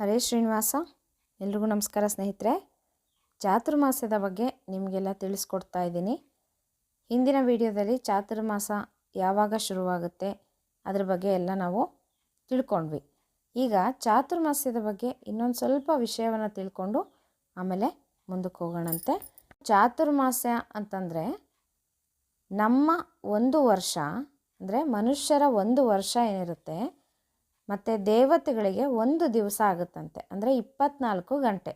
ಹರೇ ಶ್ರೀನಿವಾಸ, ಎಲ್ರಿಗೂ ನಮಸ್ಕಾರ ಸ್ನೇಹಿತರೆ. ಚಾತುರ್ಮಾಸದ ಬಗ್ಗೆ ನಿಮಗೆಲ್ಲ ತಿಳಿಸ್ಕೊಡ್ತಾ ಇದ್ದೀನಿ. ಹಿಂದಿನ ವಿಡಿಯೋದಲ್ಲಿ ಚಾತುರ್ಮಾಸ ಯಾವಾಗ ಶುರುವಾಗುತ್ತೆ, ಅದ್ರ ಬಗ್ಗೆ ಎಲ್ಲ ನಾವು ತಿಳ್ಕೊಂಡ್ವಿ. ಈಗ ಚಾತುರ್ಮಾಸದ ಬಗ್ಗೆ ಇನ್ನೊಂದು ಸ್ವಲ್ಪ ವಿಷಯವನ್ನು ತಿಳ್ಕೊಂಡು ಆಮೇಲೆ ಮುಂದಕ್ಕೆ ಹೋಗೋಣಂತೆ. ಚಾತುರ್ಮಾಸ ಅಂತಂದರೆ ನಮ್ಮ ಒಂದು ವರ್ಷ, ಅಂದರೆ ಮನುಷ್ಯರ ಒಂದು ವರ್ಷ ಏನಿರುತ್ತೆ ಮತ್ತು ದೇವತೆಗಳಿಗೆ ಒಂದು ದಿವಸ ಆಗುತ್ತಂತೆ. ಅಂದರೆ ಇಪ್ಪತ್ನಾಲ್ಕು ಗಂಟೆ.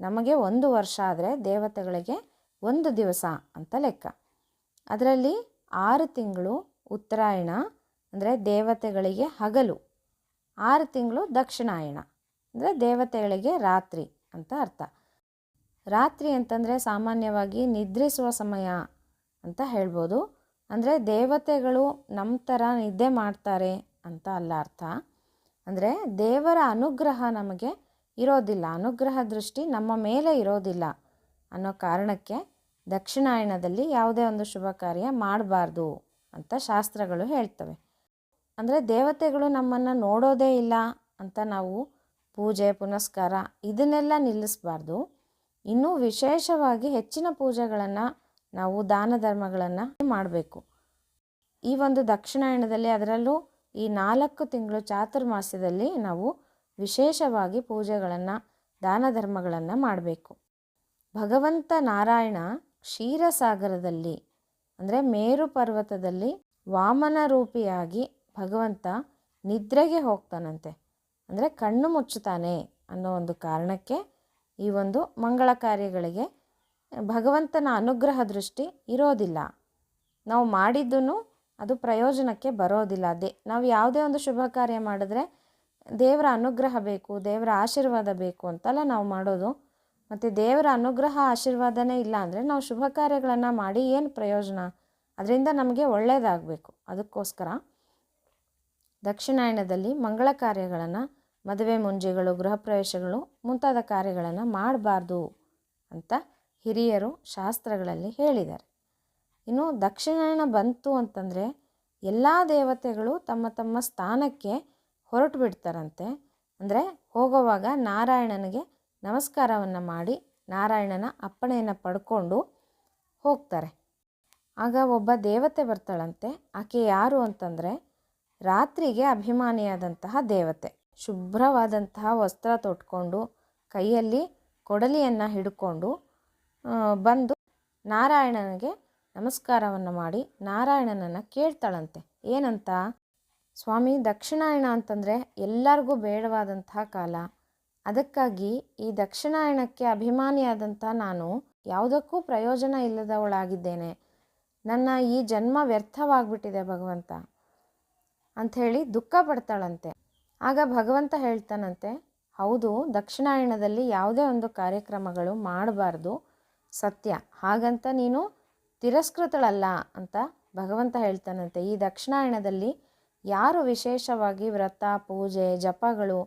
ನಮಗೆ ಒಂದು ವರ್ಷ ಆದರೆ ದೇವತೆಗಳಿಗೆ ಒಂದು ದಿವಸ ಅಂತ ಲೆಕ್ಕ. ಅದರಲ್ಲಿ ಆರು ತಿಂಗಳು ಉತ್ತರಾಯಣ, ಅಂದರೆ ದೇವತೆಗಳಿಗೆ ಹಗಲು. ಆರು ತಿಂಗಳು ದಕ್ಷಿಣಾಯಣ, ಅಂದರೆ ದೇವತೆಗಳಿಗೆ ರಾತ್ರಿ ಅಂತ ಅರ್ಥ. ರಾತ್ರಿ ಅಂತಂದರೆ ಸಾಮಾನ್ಯವಾಗಿ ನಿದ್ರಿಸುವ ಸಮಯ ಅಂತ ಹೇಳ್ಬೋದು. ಅಂದರೆ ದೇವತೆಗಳು ನಮ್ಮ ಥರ ನಿದ್ದೆ ಮಾಡ್ತಾರೆ ಅಂತ ಅಲ್ಲ ಅರ್ಥ. ಅಂದರೆ ದೇವರ ಅನುಗ್ರಹ ನಮಗೆ ಇರೋದಿಲ್ಲ. ಅನುಗ್ರಹ ದೃಷ್ಟಿ ನಮ್ಮ ಮೇಲೆ ಇರೋದಿಲ್ಲ ಅನ್ನೋ ಕಾರಣಕ್ಕೆ ದಕ್ಷಿಣಾಯಣದಲ್ಲಿ ಯಾವುದೇ ಒಂದು ಶುಭ ಕಾರ್ಯ ಮಾಡಬಾರ್ದು ಅಂತ ಶಾಸ್ತ್ರಗಳು ಹೇಳ್ತವೆ. ಅಂದರೆ ದೇವತೆಗಳು ನಮ್ಮನ್ನು ನೋಡೋದೇ ಇಲ್ಲ ಅಂತ ನಾವು ಪೂಜೆ, ಪುನಸ್ಕಾರ ಇದನ್ನೆಲ್ಲ ನಿಲ್ಲಿಸಬಾರ್ದು. ಇನ್ನೂ ವಿಶೇಷವಾಗಿ ಹೆಚ್ಚಿನ ಪೂಜೆಗಳನ್ನು ನಾವು ದಾನ ಧರ್ಮಗಳನ್ನು ಮಾಡಬೇಕು. ಈ ಒಂದು ದಕ್ಷಿಣಾಯಣದಲ್ಲಿ ಅದರಲ್ಲೂ ಈ ನಾಲ್ಕು ತಿಂಗಳು ಚಾತುರ್ಮಾಸ್ಯದಲ್ಲಿ ನಾವು ವಿಶೇಷವಾಗಿ ಪೂಜೆಗಳನ್ನು ದಾನ ಧರ್ಮಗಳನ್ನು ಮಾಡಬೇಕು. ಭಗವಂತ ನಾರಾಯಣ ಕ್ಷೀರಸಾಗರದಲ್ಲಿ, ಅಂದರೆ ಮೇರು ಪರ್ವತದಲ್ಲಿ ವಾಮನ ರೂಪಿಯಾಗಿ ಭಗವಂತ ನಿದ್ರೆಗೆ ಹೋಗ್ತಾನಂತೆ. ಅಂದರೆ ಕಣ್ಣು ಮುಚ್ಚುತ್ತಾನೆ ಅನ್ನೋ ಒಂದು ಕಾರಣಕ್ಕೆ ಈ ಒಂದು ಮಂಗಳ ಕಾರ್ಯಗಳಿಗೆ ಭಗವಂತನ ಅನುಗ್ರಹ ದೃಷ್ಟಿ ಇರೋದಿಲ್ಲ. ನಾವು ಮಾಡಿದ್ದೂ ಅದು ಪ್ರಯೋಜನಕ್ಕೆ ಬರೋದಿಲ್ಲ ದೇ ನಾವು ಯಾವುದೇ ಒಂದು ಶುಭ ಕಾರ್ಯ ಮಾಡಿದ್ರೆ ದೇವರ ಅನುಗ್ರಹ ಬೇಕು, ದೇವರ ಆಶೀರ್ವಾದ ಬೇಕು ಅಂತೆಲ್ಲ ನಾವು ಮಾಡೋದು. ಮತ್ತು ದೇವರ ಅನುಗ್ರಹ, ಆಶೀರ್ವಾದನೇ ಇಲ್ಲ ಅಂದರೆ ನಾವು ಶುಭ ಕಾರ್ಯಗಳನ್ನು ಮಾಡಿ ಏನು ಪ್ರಯೋಜನ? ಅದರಿಂದ ನಮಗೆ ಒಳ್ಳೆಯದಾಗಬೇಕು ಅದಕ್ಕೋಸ್ಕರ ದಕ್ಷಿಣಾಯಣದಲ್ಲಿ ಮಂಗಳ ಕಾರ್ಯಗಳನ್ನು, ಮದುವೆ ಮುಂಜಿಗಳು, ಗೃಹ ಪ್ರವೇಶಗಳು ಮುಂತಾದ ಕಾರ್ಯಗಳನ್ನು ಮಾಡಬಾರ್ದು ಅಂತ ಹಿರಿಯರು ಶಾಸ್ತ್ರಗಳಲ್ಲಿ ಹೇಳಿದ್ದಾರೆ. ಇನ್ನು ದಕ್ಷಿಣಾಯಣ ಬಂತು ಅಂತಂದರೆ ಎಲ್ಲ ದೇವತೆಗಳು ತಮ್ಮ ತಮ್ಮ ಸ್ಥಾನಕ್ಕೆ ಹೊರಟು ಬಿಡ್ತಾರಂತೆ ಅಂದರೆ ಹೋಗುವಾಗ ನಾರಾಯಣನಿಗೆ ನಮಸ್ಕಾರವನ್ನು ಮಾಡಿ ನಾರಾಯಣನ ಅಪ್ಪಣೆಯನ್ನು ಪಡ್ಕೊಂಡು ಹೋಗ್ತಾರೆ. ಆಗ ಒಬ್ಬ ದೇವತೆ ಬರ್ತಾಳಂತೆ. ಆಕೆ ಯಾರು ಅಂತಂದರೆ ರಾತ್ರಿಗೆ ಅಭಿಮಾನಿಯಾದಂತಹ ದೇವತೆ. ಶುಭ್ರವಾದಂತಹ ವಸ್ತ್ರ ತೊಟ್ಕೊಂಡು ಕೈಯಲ್ಲಿ ಕೊಡಲಿಯನ್ನು ಹಿಡ್ಕೊಂಡು ಬಂದು ನಾರಾಯಣನಿಗೆ ನಮಸ್ಕಾರವನ್ನು ಮಾಡಿ ನಾರಾಯಣನನ್ನು ಕೇಳ್ತಾಳಂತೆ. ಏನಂತ? ಸ್ವಾಮಿ, ದಕ್ಷಿಣಾಯಣ ಅಂತಂದರೆ ಎಲ್ಲರಿಗೂ ಬೇಡವಾದಂತಹ ಕಾಲ. ಅದಕ್ಕಾಗಿ ಈ ದಕ್ಷಿಣಾಯಣಕ್ಕೆ ಅಭಿಮಾನಿಯಾದಂಥ ನಾನು ಯಾವುದಕ್ಕೂ ಪ್ರಯೋಜನ ಇಲ್ಲದವಳಾಗಿದ್ದೇನೆ. ನನ್ನ ಈ ಜನ್ಮ ವ್ಯರ್ಥವಾಗ್ಬಿಟ್ಟಿದೆ ಭಗವಂತ. ಅಂಥೇಳಿ ದುಃಖ ಪಡ್ತಾಳಂತೆ. ಆಗ ಭಗವಂತ ಹೇಳ್ತಾನಂತೆ, ಹೌದು, ದಕ್ಷಿಣಾಯಣದಲ್ಲಿ ಯಾವುದೇ ಒಂದು ಕಾರ್ಯಕ್ರಮಗಳು ಮಾಡಬಾರ್ದು. ಸತ್ಯ. ಹಾಗಂತ ನೀನು ತಿರಸ್ಕೃತಳಲ್ಲ ಅಂತ ಭಗವಂತ ಹೇಳ್ತಾನಂತೆ. ಈ ದಕ್ಷಿಣಾಯಣದಲ್ಲಿ ಯಾರು ವಿಶೇಷವಾಗಿ ವ್ರತ, ಪೂಜೆ, ಜಪಗಳು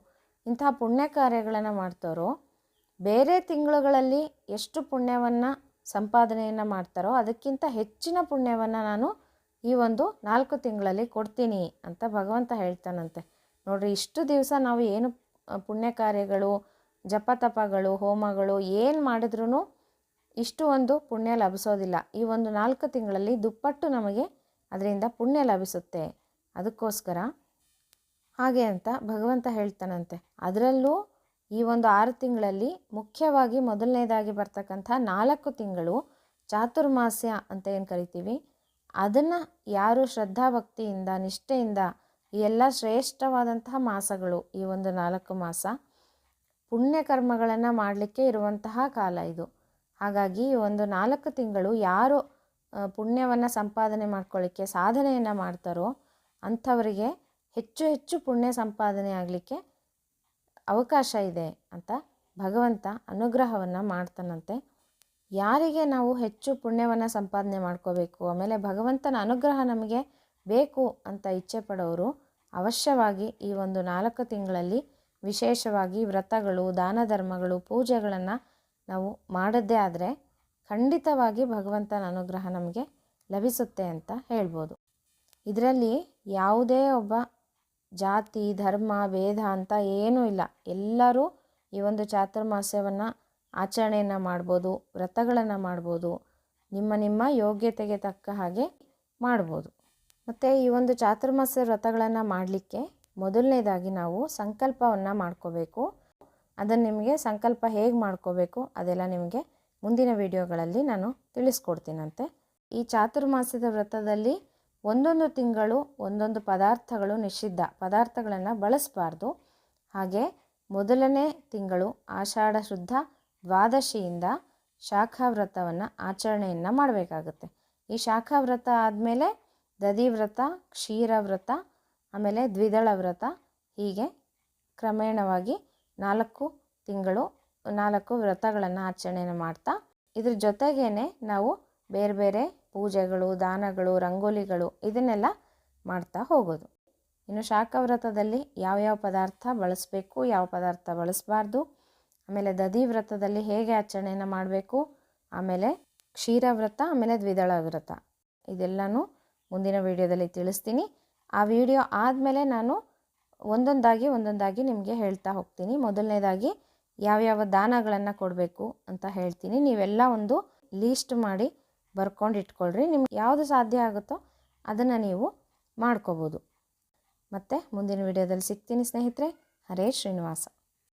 ಇಂತಹ ಪುಣ್ಯ ಕಾರ್ಯಗಳನ್ನು ಮಾಡ್ತಾರೋ, ಬೇರೆ ತಿಂಗಳುಗಳಲ್ಲಿ ಎಷ್ಟು ಪುಣ್ಯವನ್ನು ಸಂಪಾದನೆಯನ್ನು ಮಾಡ್ತಾರೋ ಅದಕ್ಕಿಂತ ಹೆಚ್ಚಿನ ಪುಣ್ಯವನ್ನು ನಾನು ಈ ಒಂದು ನಾಲ್ಕು ತಿಂಗಳಲ್ಲಿ ಕೊಡ್ತೀನಿ ಅಂತ ಭಗವಂತ ಹೇಳ್ತಾನಂತೆ. ನೋಡಿರಿ, ಇಷ್ಟು ದಿವಸ ನಾವು ಏನು ಪುಣ್ಯ ಕಾರ್ಯಗಳು ಜಪ ತಪಗಳು ಹೋಮಗಳು ಏನು ಮಾಡಿದ್ರೂ ಇಷ್ಟು ಒಂದು ಪುಣ್ಯ ಲಭಿಸೋದಿಲ್ಲ. ಈ ಒಂದು ನಾಲ್ಕು ತಿಂಗಳಲ್ಲಿ ದುಪ್ಪಟ್ಟು ನಮಗೆ ಅದರಿಂದ ಪುಣ್ಯ ಲಭಿಸುತ್ತೆ. ಅದಕ್ಕೋಸ್ಕರ ಹಾಗೆ ಅಂತ ಭಗವಂತ ಹೇಳ್ತಾನಂತೆ. ಅದರಲ್ಲೂ ಈ ಒಂದು ಆರು ತಿಂಗಳಲ್ಲಿ ಮುಖ್ಯವಾಗಿ ಮೊದಲನೇದಾಗಿ ಬರ್ತಕ್ಕಂಥ ನಾಲ್ಕು ತಿಂಗಳು ಚಾತುರ್ಮಾಸ್ಯ ಅಂತ ಏನು ಕರಿತೀವಿ? ಅದನ್ನು ಯಾರು ಶ್ರದ್ಧಾಭಕ್ತಿಯಿಂದ, ನಿಷ್ಠೆಯಿಂದ ಈ ಎಲ್ಲ ಶ್ರೇಷ್ಠವಾದಂತಹ ಮಾಸಗಳು ಈ ಒಂದು ನಾಲ್ಕು ಮಾಸ ಪುಣ್ಯಕರ್ಮಗಳನ್ನು ಮಾಡಲಿಕ್ಕೆ ಇರುವಂತಹ ಕಾಲ ಇದು. ಹಾಗಾಗಿ ಒಂದು ನಾಲ್ಕು ತಿಂಗಳು ಯಾರು ಪುಣ್ಯವನ್ನು ಸಂಪಾದನೆ ಮಾಡ್ಕೊಳ್ಳಿಕ್ಕೆ ಸಾಧನೆಯನ್ನು ಮಾಡ್ತಾರೋ ಅಂಥವರಿಗೆ ಹೆಚ್ಚು ಹೆಚ್ಚು ಪುಣ್ಯ ಸಂಪಾದನೆ ಆಗಲಿಕ್ಕೆ ಅವಕಾಶ ಇದೆ ಅಂತ ಭಗವಂತ ಅನುಗ್ರಹವನ್ನು ಮಾಡ್ತಾನಂತೆ. ಯಾರಿಗೆ ನಾವು ಹೆಚ್ಚು ಪುಣ್ಯವನ್ನು ಸಂಪಾದನೆ ಮಾಡ್ಕೋಬೇಕು, ಆಮೇಲೆ ಭಗವಂತನ ಅನುಗ್ರಹ ನಮಗೆ ಬೇಕು ಅಂತ ಇಚ್ಛೆ ಪಡೋರು ಅವಶ್ಯವಾಗಿ ಈ ಒಂದು ನಾಲ್ಕು ತಿಂಗಳಲ್ಲಿ ವಿಶೇಷವಾಗಿ ವ್ರತಗಳು, ದಾನ ಧರ್ಮಗಳು, ಪೂಜೆಗಳನ್ನು ನಾವು ಮಾಡದ್ದೇ ಆದರೆ ಖಂಡಿತವಾಗಿ ಭಗವಂತನ ಅನುಗ್ರಹ ನಮಗೆ ಲಭಿಸುತ್ತೆ ಅಂತ ಹೇಳ್ಬೋದು. ಇದರಲ್ಲಿ ಯಾವುದೇ ಒಬ್ಬ ಜಾತಿ, ಧರ್ಮ, ಭೇದ ಅಂತ ಏನೂ ಇಲ್ಲ. ಎಲ್ಲರೂ ಈ ಒಂದು ಚಾತುರ್ಮಾಸ್ಯವನ್ನು ಆಚರಣೆಯನ್ನು ಮಾಡ್ಬೋದು, ವ್ರತಗಳನ್ನು ಮಾಡ್ಬೋದು, ನಿಮ್ಮ ನಿಮ್ಮ ಯೋಗ್ಯತೆಗೆ ತಕ್ಕ ಹಾಗೆ ಮಾಡ್ಬೋದು. ಮತ್ತು ಈ ಒಂದು ಚಾತುರ್ಮಾಸ್ಯ ವ್ರತಗಳನ್ನು ಮಾಡಲಿಕ್ಕೆ ಮೊದಲನೇದಾಗಿ ನಾವು ಸಂಕಲ್ಪವನ್ನು ಮಾಡ್ಕೋಬೇಕು. ಅದನ್ನು ನಿಮಗೆ ಸಂಕಲ್ಪ ಹೇಗೆ ಮಾಡ್ಕೋಬೇಕು ಅದೆಲ್ಲ ನಿಮಗೆ ಮುಂದಿನ ವಿಡಿಯೋಗಳಲ್ಲಿ ನಾನು ತಿಳಿಸ್ಕೊಡ್ತೀನಂತೆ. ಈ ಚಾತುರ್ಮಾಸ್ಯದ ವ್ರತದಲ್ಲಿ ಒಂದೊಂದು ತಿಂಗಳು ಒಂದೊಂದು ಪದಾರ್ಥಗಳು ನಿಷಿದ್ಧ. ಪದಾರ್ಥಗಳನ್ನು ಬಳಸಬಾರ್ದು. ಹಾಗೆ ಮೊದಲನೇ ತಿಂಗಳು ಆಷಾಢ ಶುದ್ಧ ದ್ವಾದಶಿಯಿಂದ ಶಾಖಾವ್ರತವನ್ನು ಆಚರಣೆಯನ್ನು ಮಾಡಬೇಕಾಗುತ್ತೆ. ಈ ಶಾಖಾವ್ರತ ಆದಮೇಲೆ ದಧಿವ್ರತ ಕ್ಷೀರವ್ರತ ಆಮೇಲೆ ದ್ವಿದಳ ವ್ರತ ಹೀಗೆ ಕ್ರಮೇಣವಾಗಿ ನಾಲ್ಕು ತಿಂಗಳು, ನಾಲ್ಕು ವ್ರತಗಳನ್ನು ಆಚರಣೆಯನ್ನು ಮಾಡ್ತಾ, ಇದ್ರ ಜೊತೆಗೇ ನಾವು ಬೇರೆ ಬೇರೆ ಪೂಜೆಗಳು, ದಾನಗಳು, ರಂಗೋಲಿಗಳು ಇದನ್ನೆಲ್ಲ ಮಾಡ್ತಾ ಹೋಗೋದು. ಇನ್ನು ಶಾಖವ್ರತದಲ್ಲಿ ಯಾವ್ಯಾವ ಪದಾರ್ಥ ಬಳಸಬೇಕು, ಯಾವ ಪದಾರ್ಥ ಬಳಸಬಾರ್ದು, ಆಮೇಲೆ ದಧಿ ವ್ರತದಲ್ಲಿ ಹೇಗೆ ಆಚರಣೆಯನ್ನು ಮಾಡಬೇಕು, ಆಮೇಲೆ ಕ್ಷೀರ ವ್ರತ, ಆಮೇಲೆ ದ್ವಿದಳ ವ್ರತ. ಇದೆಲ್ಲನೂ ಮುಂದಿನ ವಿಡಿಯೋದಲ್ಲಿ ತಿಳಿಸ್ತೀನಿ. ಆ ವಿಡಿಯೋ ಆದಮೇಲೆ ನಾನು ಒಂದೊಂದಾಗಿ ಒಂದೊಂದಾಗಿ ನಿಮಗೆ ಹೇಳ್ತಾ ಹೋಗ್ತೀನಿ. ಮೊದಲನೇದಾಗಿ ಯಾವ್ಯಾವ ದಾನಗಳನ್ನು ಕೊಡಬೇಕು ಅಂತ ಹೇಳ್ತೀನಿ. ನೀವೆಲ್ಲ ಒಂದು ಲೀಸ್ಟ್ ಮಾಡಿ ಬರ್ಕೊಂಡು ಇಟ್ಕೊಳ್ರಿ. ನಿಮ್ಗೆ ಯಾವುದು ಸಾಧ್ಯ ಆಗುತ್ತೋ ಅದನ್ನು ನೀವು ಮಾಡ್ಕೋಬೋದು. ಮತ್ತು ಮುಂದಿನ ವಿಡಿಯೋದಲ್ಲಿ ಸಿಗ್ತೀನಿ ಸ್ನೇಹಿತರೆ. ಹರೇ ಶ್ರೀನಿವಾಸ.